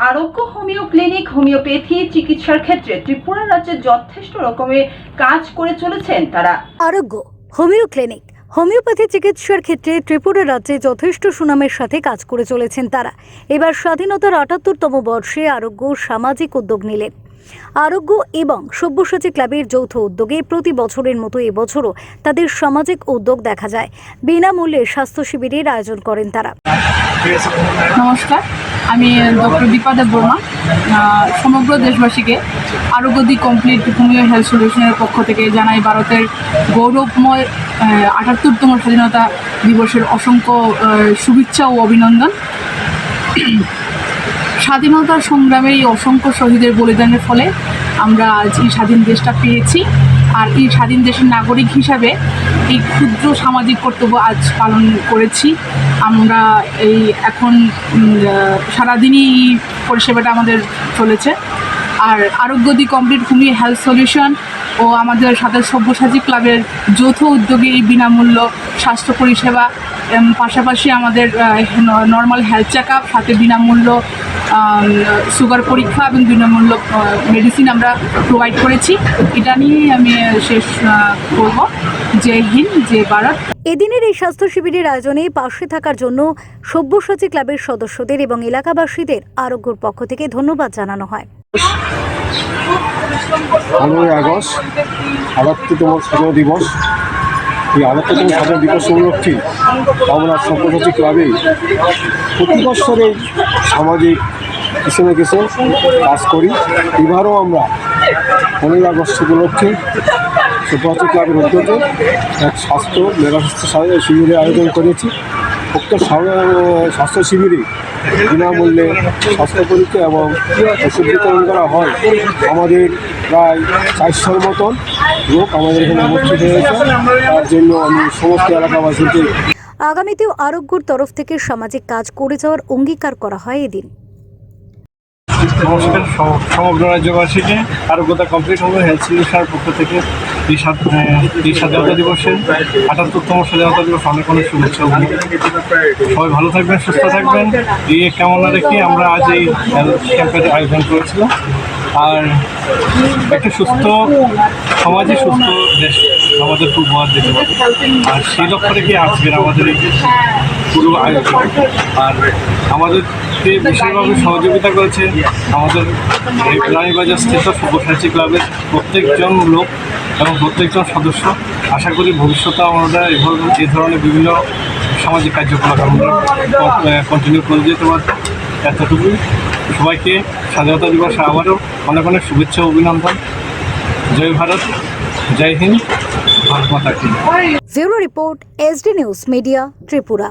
আরোগ্য homeo clinic homeopathy চিকিৎসার ক্ষেত্রে ত্রিপুরা রাজ্যে যথেষ্ট রকমের কাজ করে চলেছেন তারা। আরোগ্য হোমিও ক্লিনিক হোমিওপ্যাথি চিকিৎসার ক্ষেত্রে ত্রিপুরা রাজ্যে যথেষ্ট সুনামের সাথে কাজ করে চলেছেন তারা। এবার স্বাধীনতার আটাত্তরতম বর্ষে আরোগ্য সামাজিক উদ্যোগ নিলেন। আরোগ্য এবং সব্যসাচী ক্লাবের যৌথ উদ্যোগে প্রতি বছরের মতো এবছরও তাদের সামাজিক উদ্যোগ দেখা যায়। বিনামূল্যে স্বাস্থ্য শিবিরের আয়োজন করেন তারা। নমস্কার। আমি ডক্টর দীপা দেব বর্মা সমগ্র দেশবাসীকে আরোগ্যদি কমপ্লিট হোমিও হেলথ সলিউশনের পক্ষ থেকে জানাই ভারতের গৌরবময় আটাত্তরতম স্বাধীনতা দিবসের অসংখ্য শুভেচ্ছা ও অভিনন্দন। স্বাধীনতা সংগ্রামে এই অসংখ্য শহীদের বলিদানের ফলে আমরা আজ এই স্বাধীন দেশটা পেয়েছি। আর এই স্বাধীন দেশের নাগরিক হিসাবে এই ক্ষুদ্র সামাজিক কর্তব্য আজ পালন করেছি। আমরা এই এখন সারাদিনই এই পরিষেবাটা আমাদের চলেছে। আর আরোগ্যদি কমপ্লিট ভূমি হেলথ সলিউশন ও আমাদের সাথে সব্যসাচী ক্লাবের যৌথ উদ্যোগে এই বিনামূল্য স্বাস্থ্য পরিষেবা পাশাপাশি আমাদের নর্মাল হেলথ চেক আপ সাথে বিনামূল্য সুগার পরীক্ষা এবং বিনামূল্য মেডিসিন আমরা প্রোভাইড করেছি। এটা নিয়েই আমি শেষ আহ, করব। জয় হিন্দ জয় ভারত। এদিনের এই স্বাস্থ্য শিবিরের আয়োজনে পাশে থাকার জন্য সব্যসাচী ক্লাবের সদস্যদের এবং এলাকাবাসীদের আরোগ্যর পক্ষ থেকে ধন্যবাদ জানানো হয়। পনেরোই আগস্ট আটাত্তরতম স্বাধীনতা দিবস। এই আলোচনা সাধারণ দিবস উপলক্ষে আমরা সব্যসাচী ক্লাবে। প্রতি বছরে সামাজিক কিছু কিছু কাজ করি। এবারও আমরা পনেরোই আগস্ট উপলক্ষে সব্যসাচী ক্লাবের উদ্যোগে এক স্বাস্থ্য মেলা স্বাস্থ্য শিবিরের আয়োজন করেছি। উক্ত স্বাস্থ্য শিবিরে বিনামূল্যে স্বাস্থ্য পরীক্ষা এবং ওষুধ বিতরণ করা হয়। আমাদের প্রায় চারশোর মতন লোক আমাদের এখানে উপস্থিত হয়েছে। তার জন্য আমি সমস্ত এলাকাবাসীকে আগামীতেও আরোগ্যর তরফ থেকে সামাজিক কাজ করে যাওয়ার অঙ্গীকার করা হয় এদিন। নমস্কার সম- সমগ্র রাজ্যবাসীকে আরোগ্যতা কমপ্লিট হবে হেলথ সলিউশনের পক্ষ থেকে। এই এই স্বাধীনতা দিবসের আটাত্তরতম স্বাধীনতা দিবস অনেক অনেক শুভেচ্ছা। সবাই ভালো থাকবেন, সুস্থ থাকবেন। এই কামনা রেখে আমরা আজ এই ক্যাম্পের আয়োজন করেছিলাম। আর একটা সুস্থ সমাজে সুস্থ দেশ, আমাদের খুব উপহার দিতে পারে। আর সেই লক্ষ্য রেখে আজকের আমাদের এই পুরো আয়োজন? আর আমাদেরকে বিশেষভাবে সহযোগিতা করেছে আমাদের রানীবাজার স্থিত সব্যসাচী ক্লাবের প্রত্যেকজন লোক। এবং প্রত্যেকজন সদস্য আশা করি ভবিষ্যতে আমরা এভাবে এই ধরনের বিভিন্ন সামাজিক কার্যকলাপ আমরা কন্টিনিউ করে যেতে পারব। এতটুকুই। সবাইকে স্বাধীনতা দিবসে আবারও অনেক অনেক শুভেচ্ছা অভিনন্দন। জয় ভারত, জয় হিন্দ, ভারত মাতা bureau report SD news media Tripura